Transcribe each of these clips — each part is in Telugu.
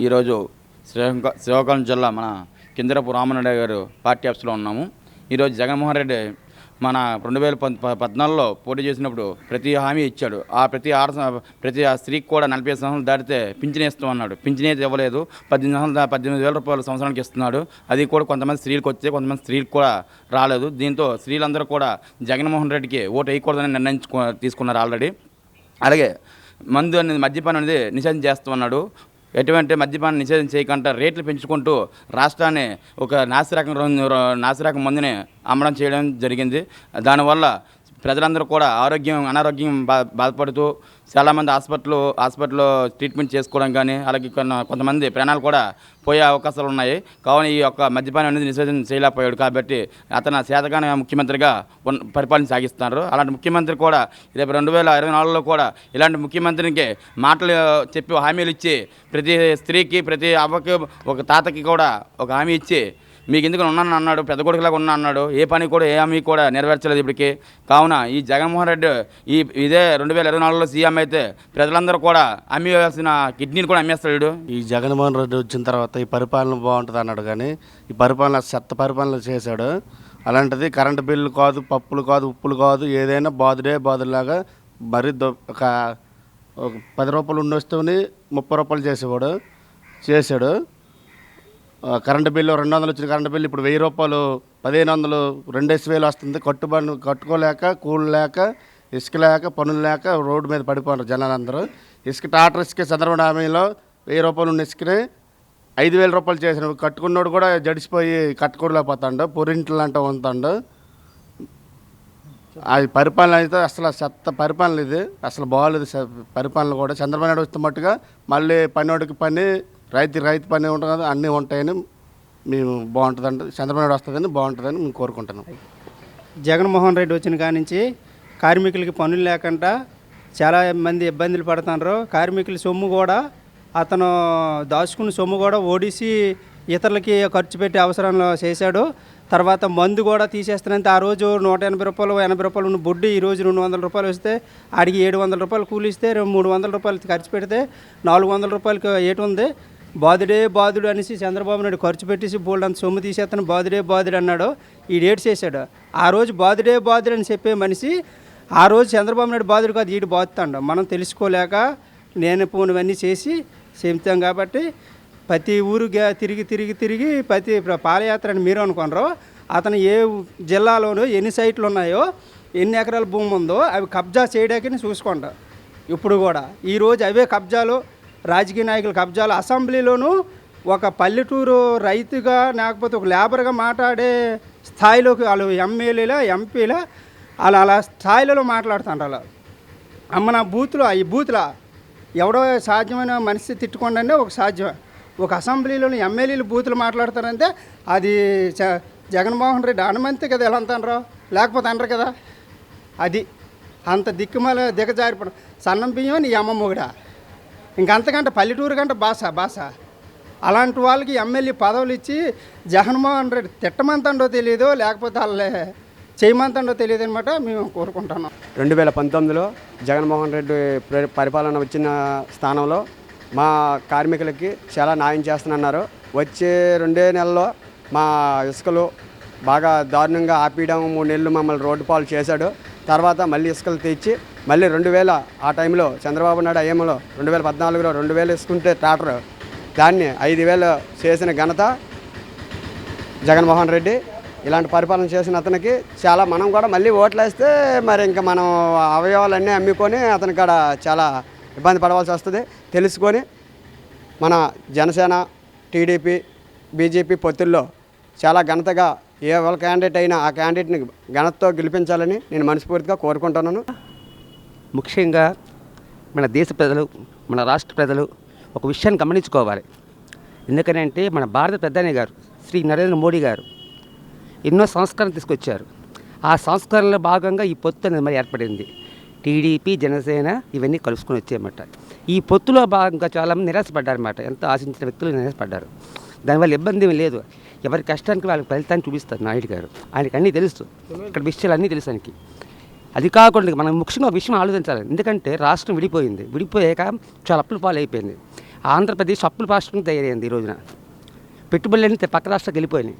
ఈరోజు శ్రీకాకుళం శ్రీకాకుళం జిల్లా మన కిందరపు రామనాయుడు గారు పార్టీ ఆఫీస్లో ఉన్నాము. ఈరోజు జగన్మోహన్ రెడ్డి మన రెండు వేల ప- పద్నాలుగులో పోటీ చేసినప్పుడు ప్రతి హామీ ఇచ్చాడు. ఆ ప్రతి ఆరు ప్రతి ఆ స్త్రీకి కూడా నలభై సంవత్సరాలు దాటితే పింఛన్ ఇస్తాం అన్నాడు పింఛన్ అయితే ఇవ్వలేదు. పద్దెనిమిది సంవత్సరాలు పద్దెనిమిది వేల రూపాయలు సంవత్సరానికి ఇస్తున్నాడు. అది కూడా కొంతమంది స్త్రీలకు వచ్చే కొంతమంది స్త్రీలకు కూడా రాలేదు. దీంతో స్త్రీలందరూ కూడా జగన్మోహన్ రెడ్డికి ఓటు వేయకూడదని నిర్ణయించుకో తీసుకున్నారు ఆల్రెడీ. అలాగే మందు అనేది మద్యపానం అనేది నిషేధం చేస్తున్నాడు. ఎటువంటి మద్యపానం నిషేధం చేయకుండా రేట్లు పెంచుకుంటూ రాష్ట్రాన్ని ఒక నాసిరకం నాసిరకం మందుని అమ్మడం చేయడం జరిగింది. దానివల్ల ప్రజలందరూ కూడా ఆరోగ్యం అనారోగ్యం బా బాధపడుతూ చాలామంది హాస్పిటల్ హాస్పిటల్లో ట్రీట్మెంట్ చేసుకోవడం కానీ అలాగే కొన్న కొంతమంది ప్రాణాలు కూడా పోయే అవకాశాలు ఉన్నాయి. కావున ఈ యొక్క మద్యపానం అనేది నిషేధం చేయలేకపోయాడు కాబట్టి అతను శాతగాన ముఖ్యమంత్రిగా పరిపాలన సాగిస్తున్నారు. అలాంటి ముఖ్యమంత్రి కూడా రేపు రెండు వేల ఇరవై నాలుగులో కూడా ఇలాంటి ముఖ్యమంత్రికి మాటలు చెప్పి హామీలు ఇచ్చి ప్రతి స్త్రీకి ప్రతి అవ్వకి ఒక తాతకి కూడా ఒక హామీ ఇచ్చి మీకు ఎందుకు ఉన్నాను అన్నాడు పెద్ద కొడుకులాగా ఉన్నా అన్నాడు ఏ పని కూడా ఏ హామీ కూడా నెరవేర్చలేదు ఇప్పటికి. కావున ఈ జగన్మోహన్ రెడ్డి ఈ ఇదే రెండు వేల ఇరవై నాలుగులో సీఎం అయితే ప్రజలందరూ కూడా అమ్మేయాల్సిన కిడ్నీని కూడా అమ్మేస్తాడు ఈ జగన్మోహన్ రెడ్డి వచ్చిన తర్వాత ఈ పరిపాలన బాగుంటుంది అన్నాడు కానీ ఈ పరిపాలన చెత్త పరిపాలన చేశాడు. అలాంటిది కరెంటు బిల్లు కాదు పప్పులు కాదు ఉప్పులు కాదు ఏదైనా బాదుడే బాదులాగా మరీ దొ- ఒక పది రూపాయలు ఉండొస్తూని ముప్పై రూపాయలు చేసేవాడు చేశాడు. కరెంటు బిల్లు రెండు వందలు వచ్చిన కరెంటు బిల్లు ఇప్పుడు వెయ్యి రూపాయలు పదిహేను వందలు రెండేసి వేలు వస్తుంది. కట్టుబడి కట్టుకోలేక కూలి లేక ఇసుక లేక పనులు లేక రోడ్డు మీద పడిపోయారు జనాలందరూ. ఇసుక టాటర్ ఇసుక చంద్రబాబు హామీలో వెయ్యి రూపాయలు ఉన్న ఇసుకని ఐదు వేల రూపాయలు చేసిన కట్టుకున్నోడు కూడా జడిసిపోయి కట్టుకోలేకపోతాడు పొరింట్లు అంటూ ఉంటాడు అది పరిపాలన అయితే అసలు చెత్త పరిపాలన ఇది. అసలు బాగాలేదు పరిపాలన కూడా. చంద్రబాబు నాయుడు వస్తున్నట్టుగా మళ్ళీ పనివాడికి పని రైతు రైతు పని ఉంటుంది అన్నీ ఉంటాయని మేము బాగుంటుందంటే. చంద్రబాబు నాయుడు వస్తుందని బాగుంటుందని మేము కోరుకుంటున్నాం. జగన్మోహన్ రెడ్డి వచ్చిన కాడి నుంచి కార్మికులకి పనులు లేకుండా చాలా మంది ఇబ్బందులు పడుతున్నారు. కార్మికుల సొమ్ము కూడా అతను దాచుకున్న సొమ్ము కూడా ఓడిసి ఇతరులకి ఖర్చు పెట్టి అవసరంలో చేశాడు. తర్వాత మందు కూడా తీసేస్తున్నంత ఆ రోజు నూట ఎనభై రూపాయలు ఎనభై రూపాయలు ఉన్న బొడ్డు ఈ రోజు రెండు వందల రూపాయలు వస్తే అడిగి ఏడు వందల రూపాయలు కూలిస్తే రెండు మూడు వందల రూపాయలు ఖర్చు పెడితే నాలుగు వందల రూపాయలకి ఏటు ఉంది. బాదుడే బాదుడు అనేసి చంద్రబాబు నాయుడు ఖర్చు పెట్టేసి బోల్డ్ అంత సొమ్ము తీసేస్తాను బాదుడే బాదుడు అన్నాడు. ఈ డేట్ చేశాడు. ఆ రోజు బాదుడే బాదుడు అని చెప్పే మనిషి ఆ రోజు చంద్రబాబు నాయుడు బాదుడు కాదు ఈడు బాధుతాడు మనం తెలుసుకోలేక నేను పోనివన్నీ చేసి చెబుతాం కాబట్టి ప్రతి ఊరు తిరిగి తిరిగి తిరిగి ప్రతి పాదయాత్ర అని మీరు అనుకున్నారు అతను ఏ జిల్లాలోనూ ఎన్ని సైట్లు ఉన్నాయో ఎన్ని ఎకరాల భూమి ఉందో అవి కబ్జా చేయడానికి చూసుకోండి. ఇప్పుడు కూడా ఈరోజు అవే కబ్జాలు రాజకీయ నాయకుల కబ్జాలు అసెంబ్లీలోనూ ఒక పల్లెటూరు రైతుగా లేకపోతే ఒక లేబర్గా మాట్లాడే స్థాయిలోకి వాళ్ళు ఎమ్మెల్యేలా ఎంపీలా అలా అలా స్థాయిలలో మాట్లాడుతుంటారు వాళ్ళు అమ్మ నా బూత్లో ఈ బూత్లో ఎవడో సాధ్యమైన మనిషి తిట్టుకోండి ఒక సాధ్యం ఒక అసెంబ్లీలోని ఎమ్మెల్యేలు బూతులు మాట్లాడతారంటే అది జగన్మోహన్ రెడ్డి అనుమంతే కదా ఎలా అంటారు లేకపోతే అనరు కదా? అది అంత దిక్కుమాల దిగజారిపడం. సన్నం బియ్యం నీ అమ్మ మొగుడా. ఇంకంతకంటే పల్లెటూరు కంటే భాష భాష అలాంటి వాళ్ళకి ఎమ్మెల్యే పదవులు ఇచ్చి జగన్మోహన్ రెడ్డి తిట్టమంతండో తెలియదు లేకపోతే వాళ్ళే చేయమంతండో తెలియదు అనమాట మేము కోరుకుంటున్నాం. రెండు వేల పంతొమ్మిదిలో జగన్మోహన్ రెడ్డి పరిపాలన వచ్చిన స్థానంలో మా కార్మికులకి చాలా న్యాయం చేస్తున్నారు వచ్చే రెండే నెలల్లో మా ఇసుకలు బాగా దారుణంగా ఆపేయడం మూడు నెలలు మమ్మల్ని రోడ్డు పాలు చేశాడు. తర్వాత మళ్ళీ ఇసుకలు తెచ్చి మళ్ళీ రెండు వేల ఆ టైంలో చంద్రబాబు నాయుడు అయ్యమలో రెండు వేల పద్నాలుగులో రెండు వేలు ఇసుకుంటే ట్రాక్టర్ దాన్ని ఐదు వేలు చేసిన ఘనత జగన్మోహన్ రెడ్డి. ఇలాంటి పరిపాలన చేసిన అతనికి చాలా మనం కూడా మళ్ళీ ఓట్లు వేస్తే మరి ఇంకా మనం అవయవాలన్నీ అమ్ముకొని అతని కాడ చాలా ఇబ్బంది పడవలసి వస్తుంది. తెలుసుకొని మన జనసేన టీడీపీ బీజేపీ పొత్తుల్లో చాలా ఘనతగా ఏ వాళ్ళ క్యాండిడేట్ అయినా ఆ క్యాండిడేట్ని ఘనతతో గెలిపించాలని నేను మనస్ఫూర్తిగా కోరుకుంటున్నాను. ముఖ్యంగా మన దేశ ప్రజలు మన రాష్ట్ర ప్రజలు ఒక విషయాన్ని గమనించుకోవాలి. ఎందుకనంటే మన భారత ప్రధాని గారు శ్రీ నరేంద్ర మోడీ గారు ఎన్నో సంస్కరణ తీసుకొచ్చారు. ఆ సంస్కరణలో భాగంగా ఈ పొత్తు అనేది మరి ఏర్పడింది. టీడీపీ జనసేన ఇవన్నీ కలుసుకొని వచ్చాయన్నమాట ఈ పొత్తులో భాగంగా చాలామంది నిరాశపడ్డారన్నమాట. ఎంతో ఆశించిన వ్యక్తులు నిరాశపడ్డారు. దానివల్ల ఇబ్బంది ఏమీ లేదు. ఎవరి కష్టానికి వాళ్ళకి ఫలితాన్ని చూపిస్తారు నాయుడు గారు. ఆయనకి అన్నీ తెలుసు. ఇక్కడ విషయాలు అన్నీ తెలుసు ఆయనకి. అది కాకుండా మనం ముఖ్యంగా విషయం ఆలోచించాలి. ఎందుకంటే రాష్ట్రం విడిపోయింది. విడిపోయాక చాలా అప్పుల పాలు అయిపోయింది ఆంధ్రప్రదేశ్ అప్పుల రాష్ట్రం తయారైంది ఈ రోజున. పెట్టుబడులన్నీ అంటే పక్క రాష్ట్రాలకు వెళ్ళిపోయినాయి.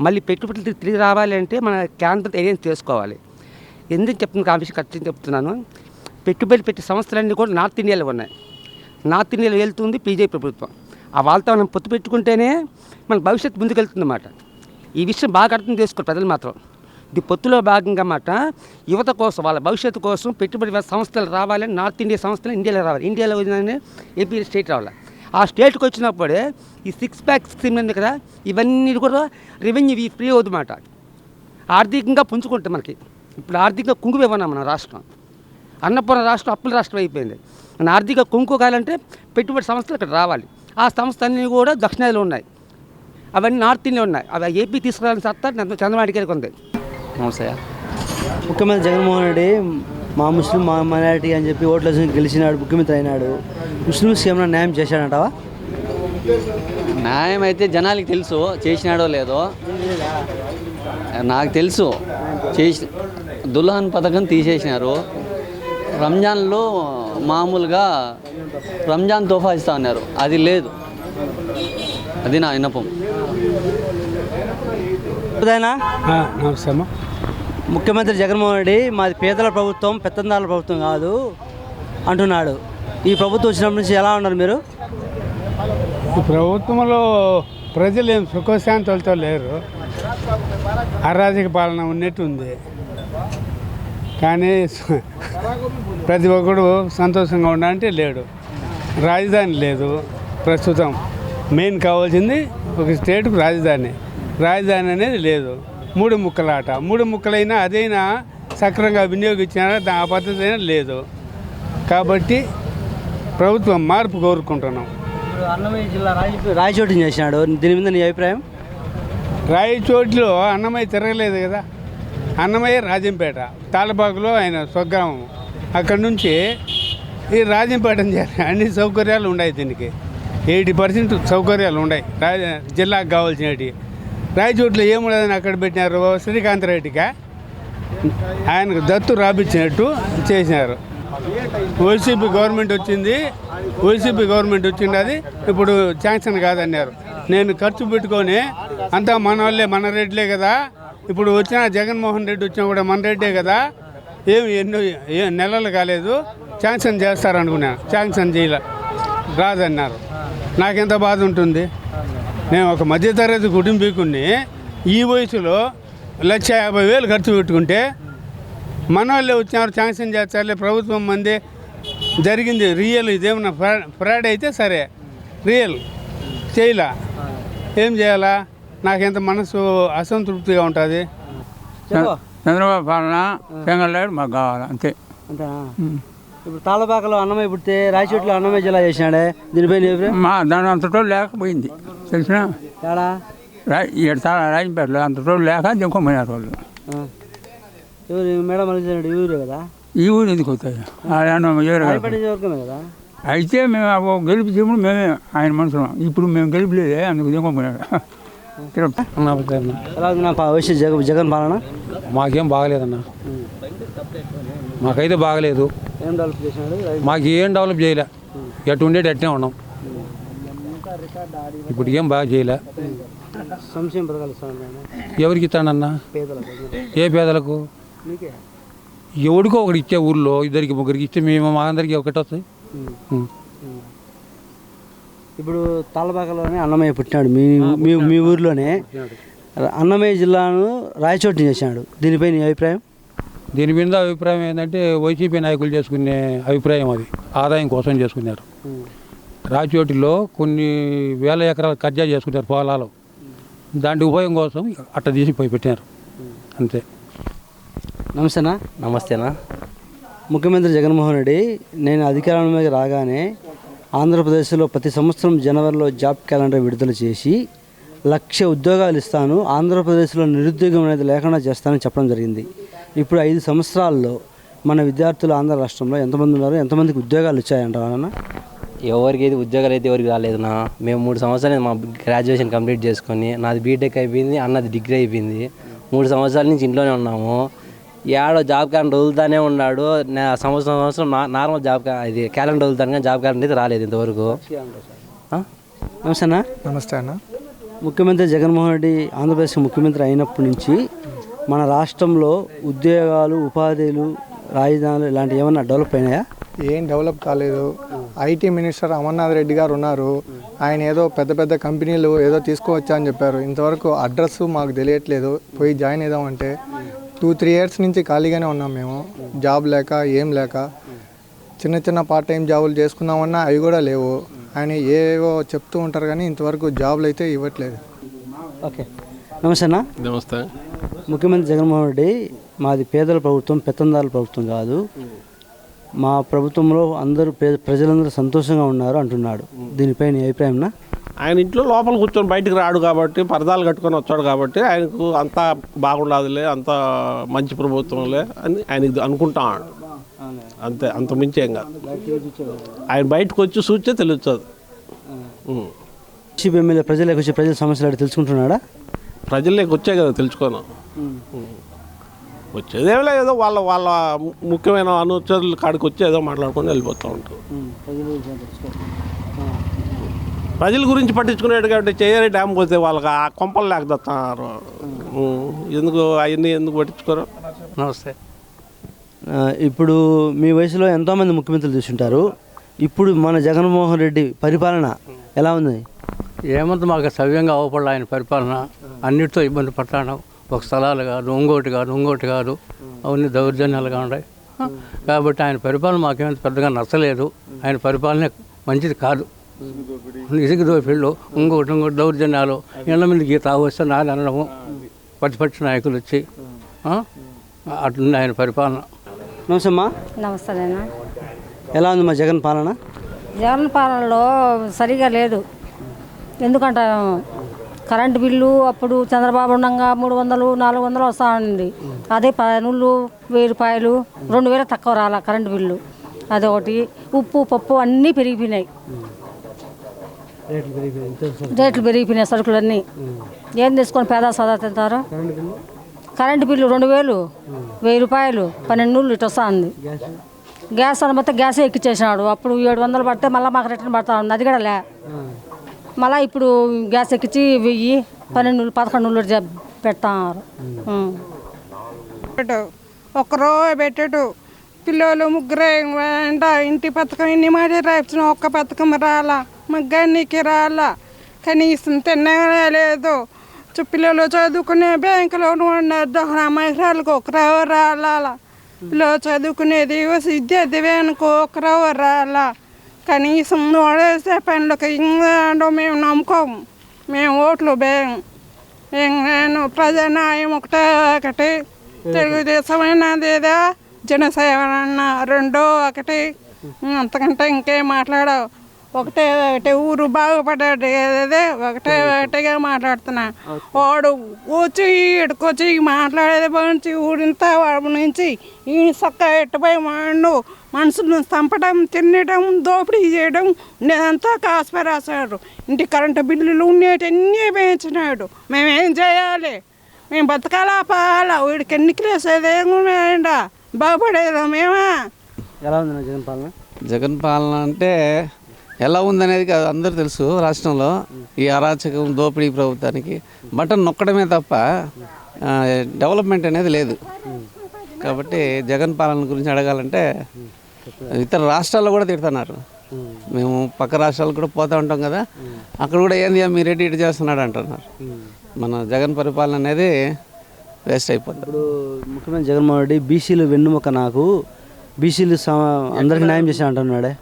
మళ్ళీ పెట్టుబడులు తిరిగి- రావాలి అంటే మన కేంద్రం ధైర్యం చేసుకోవాలి ఎందుకు చెప్తున్నా ఆ విషయం ఖచ్చితంగా చెప్తున్నాను. పెట్టుబడి పెట్టే సంస్థలన్నీ కూడా నార్త్ ఇండియాలో ఉన్నాయి. నార్త్ ఇండియాలో వెళ్తుంది బీజేపీ ప్రభుత్వం. ఆ వాళ్ళతో మనం పొత్తు పెట్టుకుంటేనే మన భవిష్యత్తు ముందుకెళ్తుందన్నమాట. ఈ విషయం బాగా అర్థం చేసుకోరు ప్రజలు మాత్రం. ఇది పొత్తులో భాగంగా అన్నమాట. యువత కోసం వాళ్ళ భవిష్యత్తు కోసం పెట్టుబడి సంస్థలు రావాలని నార్త్ ఇండియా సంస్థలు ఇండియాలో రావాలి. ఇండియాలో వచ్చిందని ఏపీ స్టేట్ రావాలి? ఆ స్టేట్కి వచ్చినప్పుడే ఈ సిక్స్ ప్యాక్ స్కీమ్ ఉంది కదా ఇవన్నీ కూడా రెవెన్యూ ఫ్రీ అవుతుందన్నమాట ఆర్థికంగా పుంజుకుంటాం మనకి. ఇప్పుడు ఆర్థికంగా కుంగిపోయినా మన రాష్ట్రం. అన్నపూర్ణ రాష్ట్రం అప్పుల రాష్ట్రం అయిపోయింది. మన ఆర్థిక కుంకుకాలంటే పెట్టుబడి సంస్థలు ఇక్కడ రావాలి. ఆ సంస్థలన్నీ కూడా దక్షిణాదిలో ఉన్నాయి. అవన్నీ నార్త్ ఇండియా ఉన్నాయి. అవి ఏపీ తీసుకురావాలని సత్తా చంద్ర- చంద్రబాబు గారికి ఉంది. నమస్తే ముఖ్యమంత్రి జగన్మోహన్ రెడ్డి మా ముస్లిం మా మైనారిటీ అని చెప్పి ఓట్ల వేసుకుని గెలిచినాడు ముఖ్యమంత్రి అయినాడు. ముస్లింస్కి ఏమైనా న్యాయం చేశాడంటావా? న్యాయం అయితే జనాలకి తెలుసు చేసినాడో లేదో. నాకు తెలుసు. చేసి దుల్హన్ పథకం తీసేసినారు. రంజాన్లో మామూలుగా రంజాన్ తోఫా ఇస్తా ఉన్నారు అది లేదు. అది నా అమ్మా. ముఖ్యమంత్రి జగన్మోహన్ రెడ్డి మాది పేదల ప్రభుత్వం పెత్తందారుల ప్రభుత్వం కాదు అంటున్నాడు. ఈ ప్రభుత్వం వచ్చినప్పటి నుంచి ఎలా ఉన్నారు మీరు? ఈ ప్రభుత్వంలో ప్రజలు ఏం సుఖశాంతులతో లేరు. అరాజక పాలన ఉన్నట్టు ఉంది కానీ ప్రతి ఒక్కడు సంతోషంగా ఉండాలంటే లేడు. రాజధాని లేదు ప్రస్తుతం. మెయిన్ కావాల్సింది ఒక స్టేట్కు రాజధాని. రాజధాని అనేది లేదు. మూడు ముక్కలాట. మూడు ముక్కలైనా అదైనా సక్రమంగా వినియోగించినా ఆ పద్ధతి అయినా లేదు. కాబట్టి ప్రభుత్వం మార్పు కోరుకుంటున్నాం. అన్నమయ్య జిల్లా రాయ రాయచోటిని చేసినాడు. దీని మీద నీ అభిప్రాయం? రాయచోటిలో అన్నమయ్య తిరగలేదు కదా. అన్నమయ్య రాజంపేట తాళపాకులో ఆయన స్వగ్రామం. అక్కడ నుంచి ఈ రాజంపేట చేరి అన్ని సౌకర్యాలు ఉన్నాయి దీనికి. ఎయిటీ పర్సెంట్ సౌకర్యాలు ఉన్నాయి. రాజ జిల్లాకు కావాల్సినవి. రాయచోట్లో ఏముండదని అక్కడ పెట్టినారు శ్రీకాంత్ రెడ్డిగా. ఆయనకు దత్తు రాపించినట్టు చేసినారు. వైసీపీ గవర్నమెంట్ వచ్చింది వైసీపీ గవర్నమెంట్ వచ్చింది అది ఇప్పుడు శాంక్షన్ కాదన్నారు. నేను ఖర్చు పెట్టుకొని అంతా మన వాళ్ళే మన రెడ్లే కదా. ఇప్పుడు వచ్చిన జగన్మోహన్ రెడ్డి వచ్చినా కూడా మన రెడ్డే కదా. ఏమి ఎన్నో ఏ నెలలు కాలేదు. శాంక్షన్ చేస్తారనుకున్నాను శాంక్షన్ చేయలే. రాదన్నారు. నాకెంత బాధ ఉంటుంది? నేను ఒక మధ్యతరగతి కుటుంబీకుని ఈ వయసులో లక్ష యాభై వేలు ఖర్చు పెట్టుకుంటే మన వాళ్ళే వచ్చినారు శాంక్షన్ చేస్తారులే ప్రభుత్వం మంది జరిగింది రియల్ ఇదేమన్నా ఫ్రాడ్ అయితే సరే. రియల్. చేయలా. ఏం చేయాలా? నాకెంత మనసు అసంతృప్తిగా ఉంటుంది. చంద్రబాబు పాలన పెంగళాడు మాకు కావాలి అంతే. అంతేనా? ఇప్పుడు తాళపాకలో అన్నమయ్య పుడితే రాయచోటిలో అన్నమయ్య జిల్లా చేసినాడే. దీనిపై మా దాని అంతటో లేకపోయింది. తెలిసిన? తేడా ఇక్కడ చాలా రాజంపేటలో అంతటో లేక దింకోమన్నారు వాళ్ళు. ఎవరు? మేడం అలిగినాడు ఊరే కదా? ఈ ఊరు ఎందుకు అవుతాయి కాదు. అయితే మేము గెలుపు చెప్పుడు మేమే ఆయన మనుషులం ఇప్పుడు మేము గెలుపులేదే అందుకు దింకోమన్నారు ఎలా ఉంది నా పా- వైఎస్ జగన్ జగన్ పాలన? మాకేం బాగలేదన్న. మాకైతే బాగలేదు. ఏం డెవలప్ చేసినాడు మాకు ఏం డెవలప్ చేయలే. ఎటు ఉండేటి అట్నే ఉన్నాం. ఇప్పుడు ఏం బాగా చేయలే. సంక్షేమ పథకాలు ఇస్తాను ఎవరికి ఇస్తానన్నా పేదలకు. ఏ పేదలకు? ఎవడికో ఒకటి ఇచ్చే ఊర్లో ఇద్దరికి ముగ్గురికి ఇస్తే మేము మా అందరికి ఒకటి వస్తాయి. ఇప్పుడు తాళపాకలోనే అన్నమయ్య పుట్టినాడు. మీ మీ మీ ఊర్లోనే అన్నమయ్య జిల్లాను రాయచోటిని చేసినాడు దీనిపై నీ అభిప్రాయం? దీని మీద అభిప్రాయం ఏంటంటే వైసీపీ నాయకులు చేసుకునే అభిప్రాయం అది. ఆదాయం కోసం చేసుకున్నారు. రాచోటిలో కొన్ని వేల ఎకరాలు కబ్జా చేసుకున్నారు పొలాలు. దాంటి ఉపయోగం కోసం అట్ట తీసి పోయి పెట్టినారు. అంతే. నమస్తేనా? నమస్తేనా? ముఖ్యమంత్రి జగన్మోహన్ రెడ్డి నేను అధికారంలోకి రాగానే ఆంధ్రప్రదేశ్లో ప్రతి సంవత్సరం జనవరిలో జాబ్ క్యాలెండర్ విడుదల చేసి లక్ష ఉద్యోగాలు ఇస్తాను. ఆంధ్రప్రదేశ్లో నిరుద్యోగం అనేది లేకుండా చేస్తానని చెప్పడం జరిగింది. ఇప్పుడు ఐదు సంవత్సరాల్లో మన విద్యార్థులు ఆంధ్ర రాష్ట్రంలో ఎంతమంది ఉన్నారు? ఎంతమందికి ఉద్యోగాలు ఇచ్చాయంటారా అన్న ఎవరికి అయితే ఉద్యోగాలు అయితే ఎవరికి రాలేదునా మేము మూడు సంవత్సరాలు మా గ్రాడ్యుయేషన్ కంప్లీట్ చేసుకొని నాది బీటెక్ అయిపోయింది అన్నది డిగ్రీ అయిపోయింది. మూడు సంవత్సరాల నుంచి ఇంట్లోనే ఉన్నాము. ఏడో జాబ్ క్యాలెండర్ వదులుతానే ఉన్నాడు. సంవత్సరం సంవత్సరం నార్మల్ జాబ్ ఇది క్యాలెండర్ వదులుతాను కానీ జాబ్ క్యాలెండర్ అయితే రాలేదు ఇంతవరకు. నమస్తే అన్న. నమస్తే అన్న. ముఖ్యమంత్రి జగన్మోహన్ రెడ్డి ఆంధ్రప్రదేశ్ ముఖ్యమంత్రి అయినప్పటి నుంచి మన రాష్ట్రంలో ఉద్యోగాలు ఉపాధులు రాజధానులు ఇలాంటివి ఏమన్నా డెవలప్ అయినాయా? ఏం డెవలప్ కాలేదు. ఐటీ మినిస్టర్ అమర్నాథ్ రెడ్డి గారు ఉన్నారు. ఆయన ఏదో పెద్ద పెద్ద కంపెనీలు ఏదో తీసుకువచ్చా అని చెప్పారు. ఇంతవరకు అడ్రస్ మాకు తెలియట్లేదు. పోయి జాయిన్ అవుదామంటే టూ త్రీ ఇయర్స్ నుంచి ఖాళీగానే ఉన్నాం మేము. జాబ్ లేక ఏం లేక. చిన్న చిన్న పార్ట్ టైం జాబులు చేసుకుందామన్నా అవి కూడా లేవు. ఆయన ఏవో చెప్తూ ఉంటారు కానీ ఇంతవరకు జాబులు అయితే ఇవ్వట్లేదు. ఓకే. నమస్తే అన్న. నమస్తే. ముఖ్యమంత్రి జగన్మోహన్ రెడ్డి మాది పేదల ప్రభుత్వం పెత్తందారుల ప్రభుత్వం కాదు. మా ప్రభుత్వంలో అందరూ ప్రజలందరూ సంతోషంగా ఉన్నారు అంటున్నాడు. దీనిపై నీ అభిప్రాయంనా ఆయన ఇంట్లో లోపల కూర్చొని బయటికి రాడు కాబట్టి పరదాలు కట్టుకొని వచ్చాడు కాబట్టి ఆయనకు అంత బాగుండదులే అంత మంచి ప్రభుత్వంలే అని ఆయనకి అనుకుంటాడు. అంతే అంత మించి ఏం కాదు. ఆయన బయటకు వచ్చి చూస్తే తెలుస్తుంది. వైసీపీ ఎమ్మెల్యే ప్రజలకు వచ్చి ప్రజల సమస్యలు తెలుసుకుంటున్నాడా? ప్రజల్లోకి వచ్చే కదా తెలుసుకోను. వచ్చేదేం లేదు ఏదో వాళ్ళ వాళ్ళ ముఖ్యమైన అనుచరుల కాడికి వచ్చి ఏదో మాట్లాడుకొని వెళ్ళిపోతూ ఉంటారు. ప్రజల గురించి పట్టించుకునేది కాబట్టి చేయని డ్యామ్ పోతే వాళ్ళకి ఆ కొంపలు లేకపోతున్నారు ఎందుకు అవన్నీ ఎందుకు పట్టించుకోరు? నమస్తే. ఇప్పుడు మీ వయసులో ఎంతోమంది ముఖ్యమంత్రులు చూసుంటారు. ఇప్పుడు మన జగన్మోహన్ రెడ్డి పరిపాలన ఎలా ఉంది? ఏమంత మాకు సవ్యంగా అవ్వపడాలి ఆయన పరిపాలన. అన్నిటితో ఇబ్బంది పడతాను. ఒక స్థలాలు కాదు ఇంకోటి కాదు ఇంకోటి కాదు. అవన్నీ దౌర్జన్యాలుగా ఉన్నాయి. కాబట్టి ఆయన పరిపాలన మాకేమైనా పెద్దగా నచ్చలేదు. ఆయన పరిపాలన మంచిది కాదు. ఇసుక దోపిళ్ళు ఇంకోటి ఇంకోటి దౌర్జన్యాలు ఇళ్ళ మీద గీత వస్తే నాది అనడము. ప్రతిపక్ష నాయకులు వచ్చి? అట్లుంది ఆయన పరిపాలన. నమస్తే అమ్మా. నమస్తేనా ఎలా ఉంది మా జగన్ పాలన? జగన్ పాలనలో సరిగా లేదు. ఎందుకంటే కరెంటు బిల్లు అప్పుడు చంద్రబాబు ఉండగా మూడు వందలు నాలుగు వందలు వస్తా ఉంది అదే పనులు వెయ్యి రూపాయలు రెండు వేలు తక్కువ రాల కరెంటు బిల్లు. అదొకటి. ఉప్పు పప్పు అన్నీ పెరిగిపోయినాయి. రేట్లు పెరిగిపోయినాయి సరుకులన్నీ ఏం తీసుకొని పేద సదా తింటారు? Current bill? రెండు వేలు వెయ్యి రూపాయలు పన్నెండు నూళ్ళు ఇటు వస్తా ఉంది గ్యాస్ అని మొత్తం గ్యాస్ ఎక్కిచ్చేసినాడు. అప్పుడు ఏడు వందలు పడితే మళ్ళీ మాకు రిటర్న్ పడతా ఉంది. అది కూడా లే. మళ్ళీ ఇప్పుడు గ్యాస్ ఎక్కించి వెయ్యి పన్నెండు నూళ్ళు పదకొండు నూళ్ళు పెడతారు. ఒక్కరో పెట్టాడు పిల్లలు ముగ్గురే ఇంటి పథకం ఇన్ని మాట రాసిన ఒక్క పథకం రాలా. మగ్గానికి రాలా కనీసం తిన్నగా లేదు. పిల్లలు చదువుకునే బ్యాంకులో ఉన్న మహిళలకు ఒకరో రాలా పిల్లలు చదువుకునేది విద్యార్థి వేనుకో ఒకరో రాలా కనీసం ఓడేసే పనులకు ఇంగ్లాండ్ మేము నమ్ముకోము మేము ఓట్లు బేం. నేను ప్రజానాయం ఒకటే ఒకటి. తెలుగుదేశమైనదేదా అయినదేదా అన్న రెండో ఒకటి. అంతకంటే ఇంకేం మాట్లాడవు? ఒకటే ఒకటే ఊరు బాగుపడ్డాడు. ఏదే ఒకటే ఒకటిగా మాట్లాడుతున్నా. వాడు వచ్చి ఇక్కడికొచ్చి మాట్లాడేది నుంచి ఊరింతా వాడి నుంచి ఈ సక్క ఎట్టుపోయి వాడు మనుషులను చంపడం తినడం దోపిడీ చేయడం నేనంతా కాసుపై రాశాడు. ఇంటి కరెంటు బిల్లులు ఉండేటన్నీ పెంచినాడు మేమేం చేయాలి? మేము బతకాలా పాలా? వీడికి ఎన్నికలు వేసేది ఏమున్నాయండా బాగుపడేదా మేమా? ఎలా ఉంది జగన్ పాలన? జగన్ పాలన అంటే ఎలా ఉందనేది అందరూ తెలుసు రాష్ట్రంలో ఈ అరాచకం దోపిడీ ప్రభుత్వానికి. బటన్ నొక్కడమే తప్ప డెవలప్మెంట్ అనేది లేదు. కాబట్టి జగన్ పాలన గురించి అడగాలంటే ఇతర రాష్ట్రాల్లో కూడా తిడుతున్నారు. మేము పక్క రాష్ట్రాలకు కూడా పోతూ ఉంటాం కదా. అక్కడ కూడా ఏంది మీరు రెడ్డి ఇటు చేస్తున్నాడు అంటున్నారు. మన జగన్ పరిపాలన అనేది వేస్ట్ అయిపోతుంది. ఇప్పుడు ముఖ్యమంత్రి జగన్మోహన్ రెడ్డి బీసీలు వెన్నుముక నాకు. బీసీలు అందరికీ న్యాయం చేసా అంటున్నాడే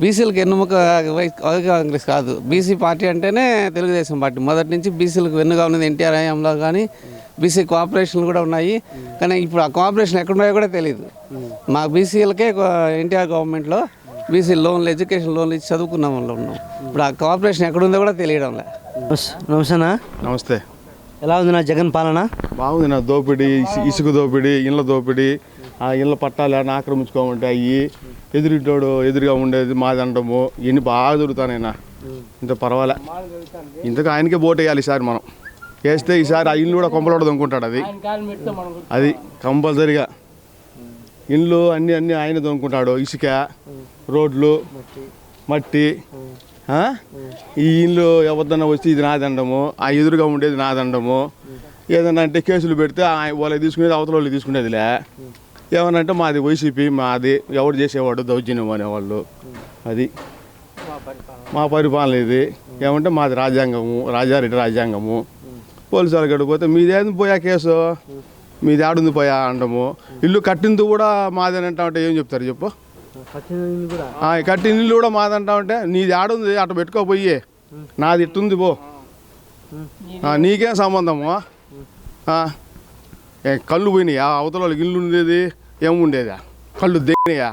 బీసీలకు ఎన్నుముక వై- కాంగ్రెస్ కాదు. బీసీ పార్టీ అంటేనే తెలుగుదేశం పార్టీ. మొదటి నుంచి బీసీలకు వెన్నుగా ఉన్నది ఎన్టీఆర్ హయాంలో కానీ బీసీ కోఆపరేషన్లు కూడా ఉన్నాయి. కానీ ఇప్పుడు ఆ కోఆపరేషన్ ఎక్కడున్నాయో కూడా తెలియదు మా బీసీలకే ఎన్టీఆర్ గవర్నమెంట్లో బీసీ లోన్లు ఎడ్యుకేషన్ లోన్లు ఇచ్చి చదువుకున్న వాళ్ళు ఉన్నాం. ఇప్పుడు ఆ కోఆపరేషన్ ఎక్కడుందో కూడా తెలియడం లే. నమస్తేనా నమస్తే ఎలా ఉంది నా జగన్ పాలన? బాగుంది నా దోపిడీ ఇసు- ఇసుక దోపిడీ ఇళ్ళ దోపిడీ ఆ ఇళ్ళ పట్టాలు ఏమైనా ఆక్రమించుకోమంటే అవి ఎదురింటోడు ఎదురుగా ఉండేది మాది అనడము ఇవన్నీ బాగా దొరుకుతానైనా ఇంత పర్వాలే. ఇంతకు ఆయనకే ఓటు వేయాలి ఈసారి మనం. వేస్తే ఈసారి ఆ ఇల్లు కూడా కొంపలోడదు అనుకుంటాడు అది. అది కంపల్సరిగా. ఇండ్లు అన్నీ అన్నీ ఆయన దొనుకుంటాడు ఇసుక రోడ్లు మట్టి? ఈ ఇల్లు ఎవరిదన్నా వచ్చి ఇది నాదండము ఆ ఎదురుగా ఉండేది నాదండము ఏదన్నా అంటే కేసులు పెడితే వాళ్ళకి తీసుకునేది అవతల వాళ్ళు తీసుకునేదిలే. ఏమన్నా అంటే మాది వైసీపీ మాది ఎవడు చేసేవాడు దౌర్జన్యం అనేవాళ్ళు. అది. మా పరిపాలన ఇది. ఏమంటే మాది రాజ్యాంగము రాజారెడ్డి రాజ్యాంగము. పోలీసు వాళ్ళకి అడిగిపోతే మీదేంది పోయా కేసు? మీది ఆడుంది పోయా అండము ఇల్లు కట్టింది కూడా మాదని అంటా ఉంటే ఏం చెప్తారు చెప్పు? కట్టిన ఇల్లు కూడా. మాదంటా ఉంటే నీది ఆడుంది అటు పెట్టుకోపోయి నాది ఇట్టుంది పో. నీకేం సంబంధము? కళ్ళు పోయినాయా? అవతల వాళ్ళకి ఇల్లు ఉండేది? ఏముండేదా? కళ్ళు దిగినాయా